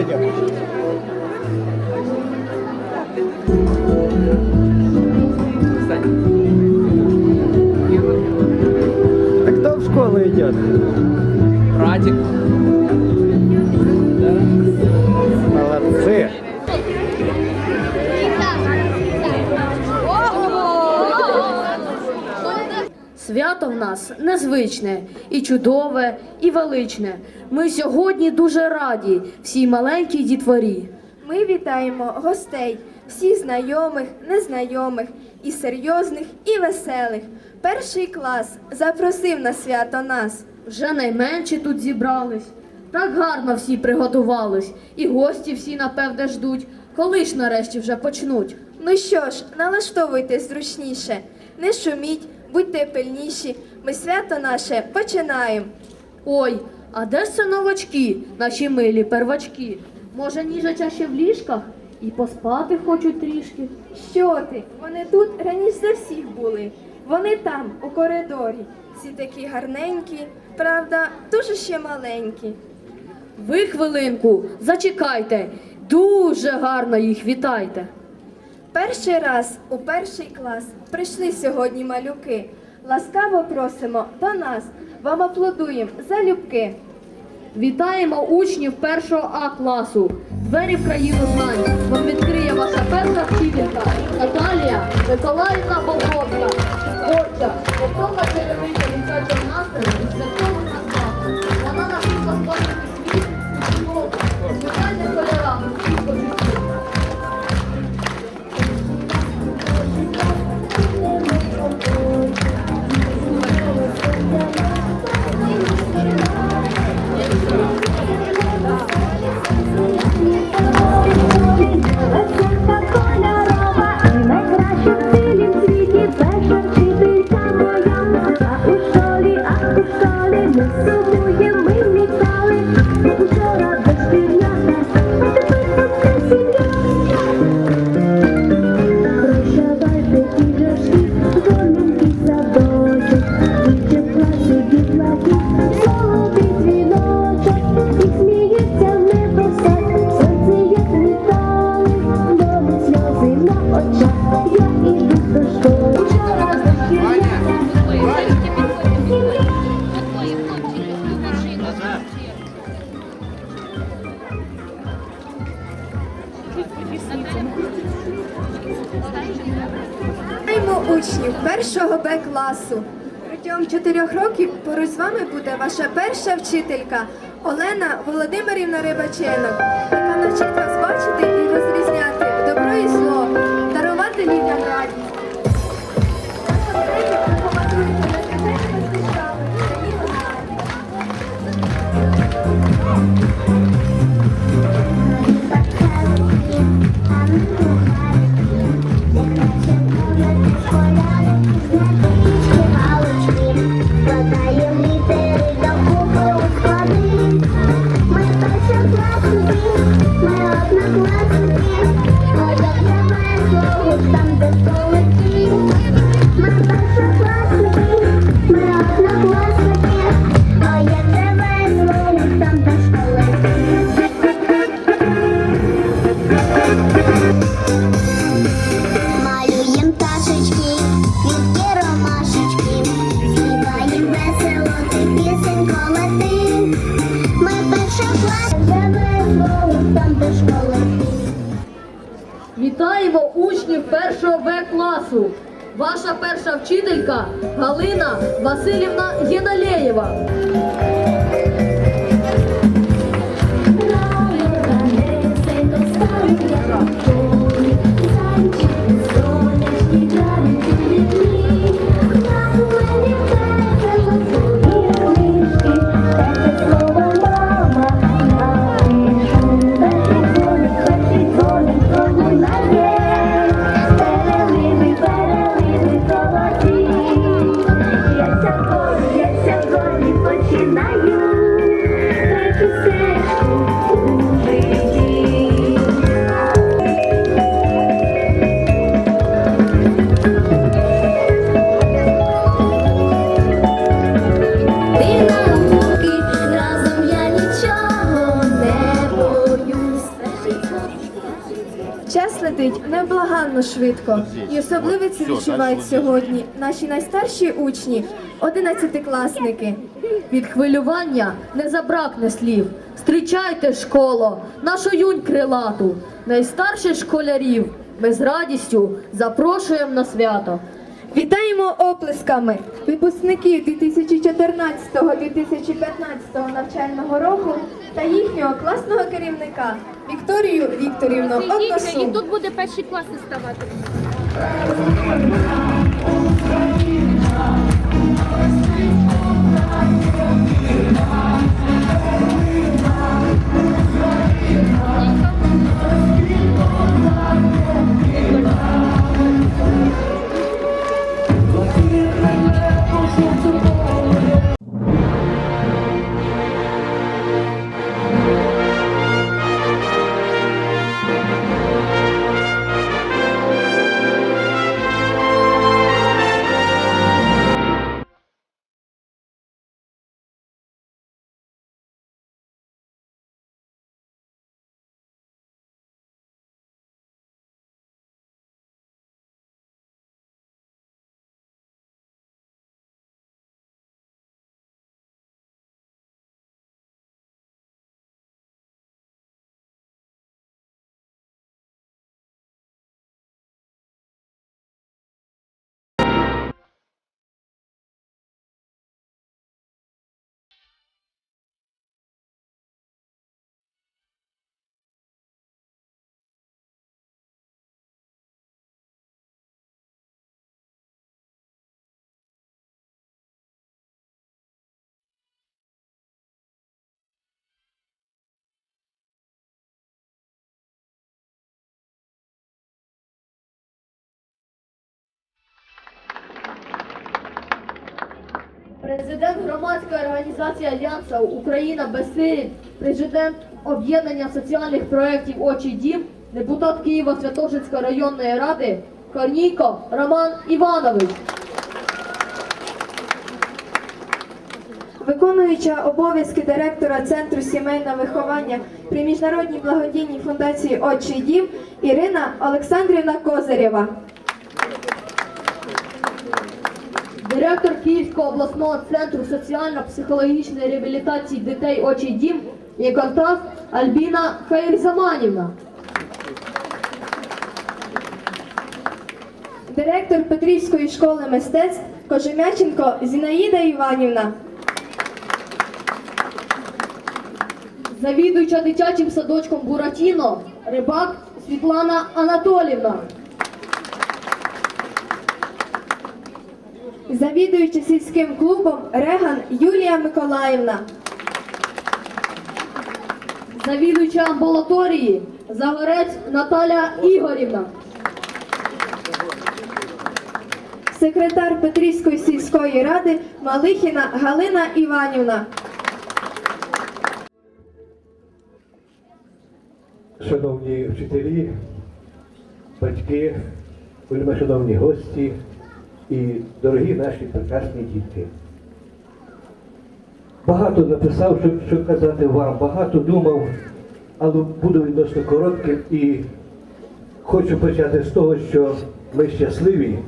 Сидимо. Так кто в школу идет? Братик. Свято в нас незвичне, і чудове, і величне. Ми сьогодні дуже раді всій маленькій дітворі. Ми вітаємо гостей, всіх знайомих, незнайомих, і серйозних, і веселих. Перший клас запросив на свято нас. Вже найменші тут зібрались. Так гарно всі приготувались, і гості всі напевне ждуть, коли ж нарешті вже почнуть. Ну що ж, налаштовуйтесь зручніше, не шуміть, будьте пильніші. Ми свято наше починаємо. Ой, а де ж це новачки, наші милі первачки? Може, ніжача ще в ліжках і поспати хочуть трішки. Що ти? Вони тут раніше за всіх були. Вони там, у коридорі. Всі такі гарненькі, правда, дуже ще маленькі. Ви хвилинку, зачекайте, дуже гарно їх вітайте. Перший раз у перший клас прийшли сьогодні малюки. Ласкаво просимо до нас. Вам аплодуємо залюбки. Вітаємо учнів першого А класу. Двері в країну знань. Вам відкриє ваша перша вчителька Наталія Миколаївна Вітаємо учнів першого Б класу. Протягом чотирьох років поруч з вами буде ваша перша вчителька Олена Володимирівна Рибаченок, яка навчить вас бачити і розрізняти Вітаємо учнів першого Б класу. Ваша перша вчителька Галина Васильівна Єналєєва. Я сьогодні невблаганно швидко, і особливо це відчувають сьогодні наші найстарші учні, одинадцятикласники. Від хвилювання не забракне слів. Зустрічайте, школо, нашу юнь крилату, найстарших школярів. Ми з радістю запрошуємо на свято. Вітаємо оплесками випускників 2014-2015 навчального року та їхнього класного керівника Вікторію Вікторівну Сидіться, і тут буде перші класи ставати. Президент громадської організації Альянса Україна без сиріт, президент об'єднання соціальних проєктів Очі дім, депутат Києва Святошинської районної ради Корнійко Роман Іванович. Виконуюча обов'язки директора Центру сімейного виховання при міжнародній благодійній фундації Отчий дім Ірина Олександрівна Козирєва. Директор Київського обласного центру соціально-психологічної реабілітації дітей «Очий дім» і контакт Альбіна Хаїрзаманівна. Директор Петрівської школи мистецтв Кожем'яченко Зінаїда Іванівна. Завідуюча дитячим садочком Буратіно Рибак Світлана Анатолівна. Завідуюча сільським клубом Реган Юлія Миколаївна. Завідуюча амбулаторії Загорець Наталя Ігорівна. Секретар Петрівської сільської ради Малихіна Галина Іванівна. Шановні вчителі, батьки, вельми шановні гості і дорогі наші прекрасні діти. Багато написав, що, що казати вам, багато думав, але буду відносно коротким і хочу почати з того, що ми щасливі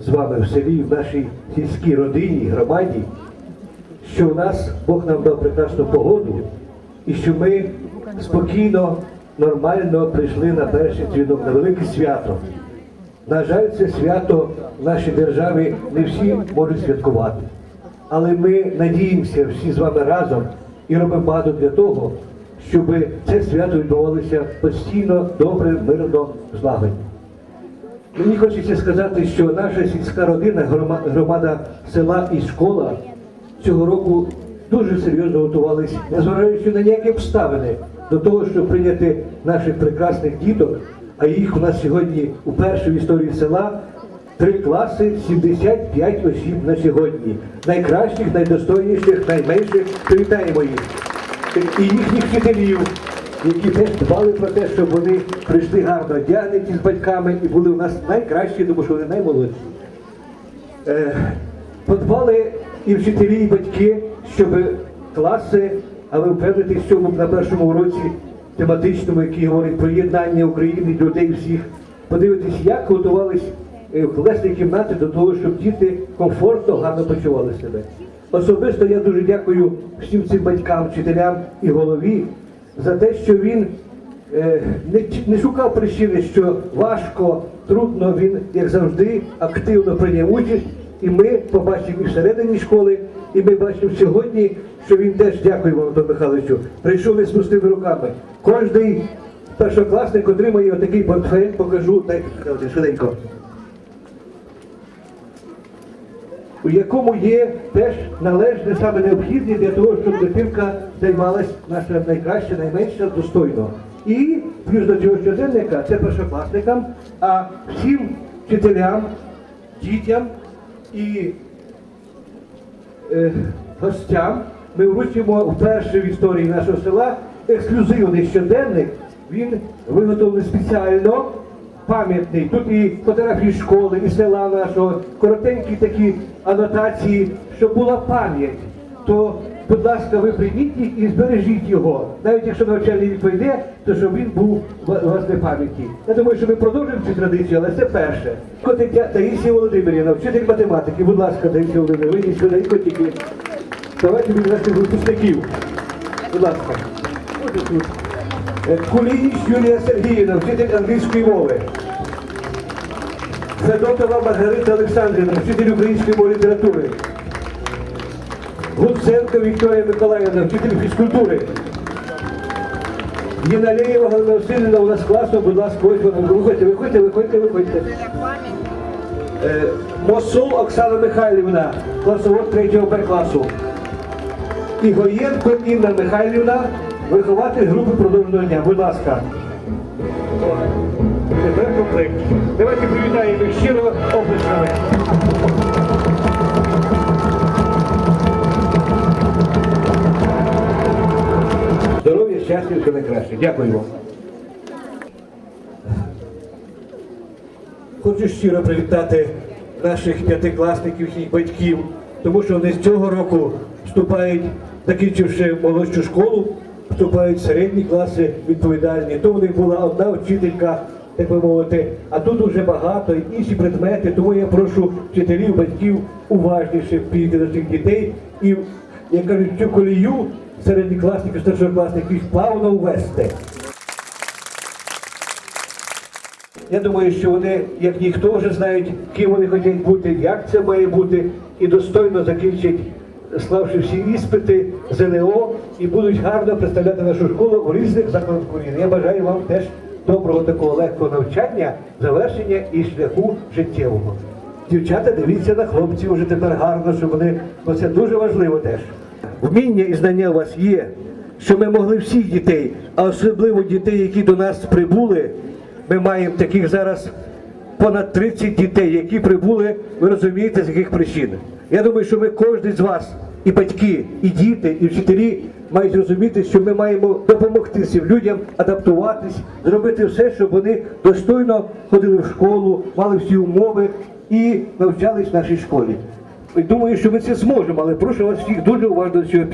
з вами в селі, в нашій сільській родині, громаді, що в нас Бог нам дав прекрасну погоду і що ми спокійно, нормально прийшли на перший дзвінок, на велике свято. На жаль, це свято в нашій державі не всі можуть святкувати. Але ми надіємося всі з вами разом і робимо багато для того, щоб це свято відбувалося постійно, добре, мирно, злагодно. Мені хочеться сказати, що наша сільська родина, громада села і школа цього року дуже серйозно готувалися, незважаючи на ніякі обставини, до того, щоб прийняти наших прекрасних діток, а їх у нас сьогодні уперше в історії села три класи, 75 осіб на сьогодні. Найкращих, найдостойніших, найменших. Привітаємо їх. І їхніх вчителів, які теж дбали про те, щоб вони прийшли гарно одягнені з батьками і були у нас найкращі, тому що вони наймолодші. Е, подбали і вчителі, і батьки, щоб класи, але впевнитись, що на першому уроці тематичному, який говорить про єднання України, людей всіх. Подивитись, як готувались е, класні кімнати до того, щоб діти комфортно, гарно почували себе. Особисто я дуже дякую всім цим батькам, вчителям і голові за те, що він е, не шукав причини, що важко, трудно, він, як завжди, активно прийняв участь. І ми побачимо і всередині школи, і ми бачимо сьогодні, що він теж дякуємо Антону Михайловичу. Прийшов із пустими руками. Кожний першокласник отримає отакий портфель, покажу, дайте швиденько. у якому є теж належне саме необхідне для того, щоб дитинка займалась наша найкраща, найменша достойно. І плюс до цього щоденника це першокласникам, а всім вчителям, дітям і гостям ми вручимо вперше в історії нашого села ексклюзивний щоденник. Він виготовлений спеціально, пам'ятний. Тут і фотографії школи, і села нашого, коротенькі такі анотації, щоб була пам'ять. То, будь ласка, ви прийміть їх і збережіть його. Навіть якщо навчальний пройде, то щоб він був вас на пам'яті. Я думаю, що ми продовжимо цю традицію, але це перше. Котиця Таїсія Володимирівна, вчитель математики. Будь ласка, Таїсія Володимирівна, вийдіть швиденько тільки. Давайте відвести випускників. Будь ласка. Е, Кулініч Юлія Сергіївна, вчитель англійської мови. Федотова Маргарита Олександрівна, вчитель української мови літератури. Гуценко Вікторія Миколаївна, вчитель фізкультури. Єналєєва Галина Васильівна у нас класно, будь ласка. Виходьте, виходьте, виходьте, виходьте. Е, Мосул Оксана Михайлівна, класовод 3 Б класу. Ігоєнко Інна Михайлівна, вихователь групи продовженого дня. Будь ласка. Тепер комплект. Давайте привітаємо щиро оплесками. Щастя, все найкраще. Дякую. Хочу щиро привітати наших п'ятикласників і батьків, тому що вони з цього року вступають, закінчивши молодшу школу, вступають в середні класи відповідальні. То в них була одна вчителька, так би мовити, а тут дуже багато інші предмети. Тому я прошу вчителів, батьків уважніше підійти до цих дітей і, як кажуть, цю колію середньокласників, старшокласників плавно ввести. Я думаю, що вони, як ніхто, вже знають, ким вони хочуть бути, як це має бути, і достойно закінчать, склавши всі іспити, ЗНО, і будуть гарно представляти нашу школу у різних закладах України. Я бажаю вам теж доброго такого легкого навчання, завершення і шляху життєвого. Дівчата, дивіться на хлопців вже тепер гарно, щоб вони, бо це дуже важливо теж. Вміння і знання у вас є, що ми могли всіх дітей, а особливо дітей, які до нас прибули. Ми маємо таких зараз понад 30 дітей, які прибули, ви розумієте, з яких причин. Я думаю, що ми кожен з вас, і батьки, і діти, і вчителі мають розуміти, що ми маємо допомогти цим людям адаптуватись, зробити все, щоб вони достойно ходили в школу, мали всі умови і навчались в нашій школі. Думаю, що ми це зможемо, але прошу вас всіх дуже уважно до цього